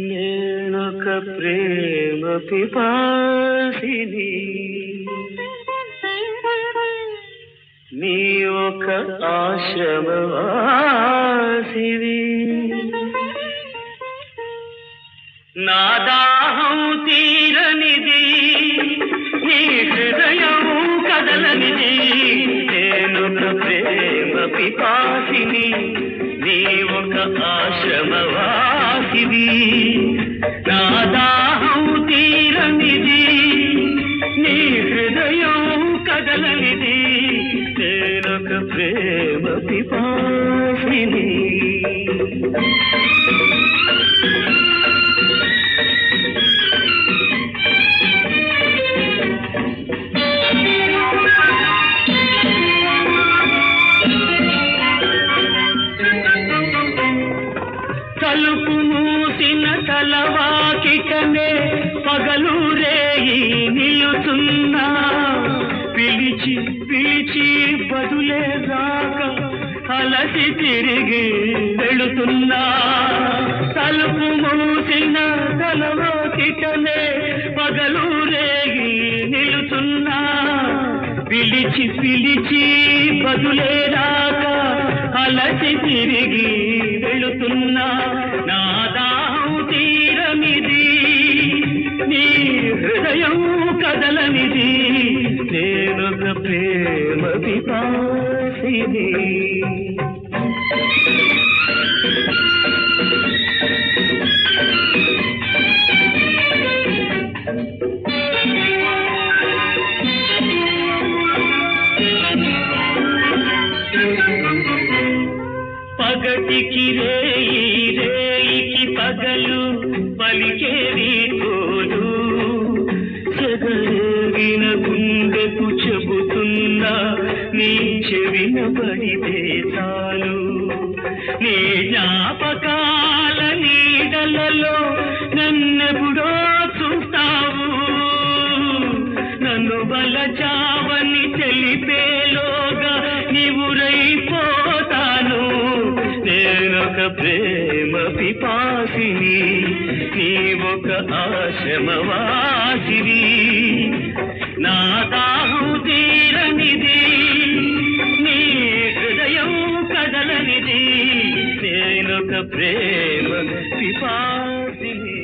నేనొక ప్రేమ పిపాసిని నీ ఒక ఆశ్రమవాసివి. నా దాహం తీరనిది నీ హృదయం కదలనిది. నేను ప్రేమ పిపాసిని నీ ఒక ఆశ్రమవాసివి. నా దాహం ప్రేమ తలుపు మూసిన తలవాకిటనే పగలు రేయి నిలుతున్నా పిలిచి పిలిచి బదులేదా అలసి తిరిగి వెళుతున్నా. తలుపు మూసిన తలవాకిటనే పగలు రేగి నిలుచున్నా పిలిచి పిలిచి బదులే రాక అలసి తిరిగి వెళుతున్నా. నా దాహం తీరనిది నీ హృదయం కదలనిది. ప్రేమ పిపాసిని పగటికి రేయి రేయికి పగలు పలికే తోడు చెవిన చాలు. నీ జ్ఞాపకాల నీడలలో నన్నెప్పుడో చూస్తావు. నన్ను బలచావని తెలిపేలోగా నీవురైపోతాను నేనొక ప్రేమ పిపాసిని నీ ఒక ఆశ్రమవాసిని. మరొక ప్రేమ పిపాసిని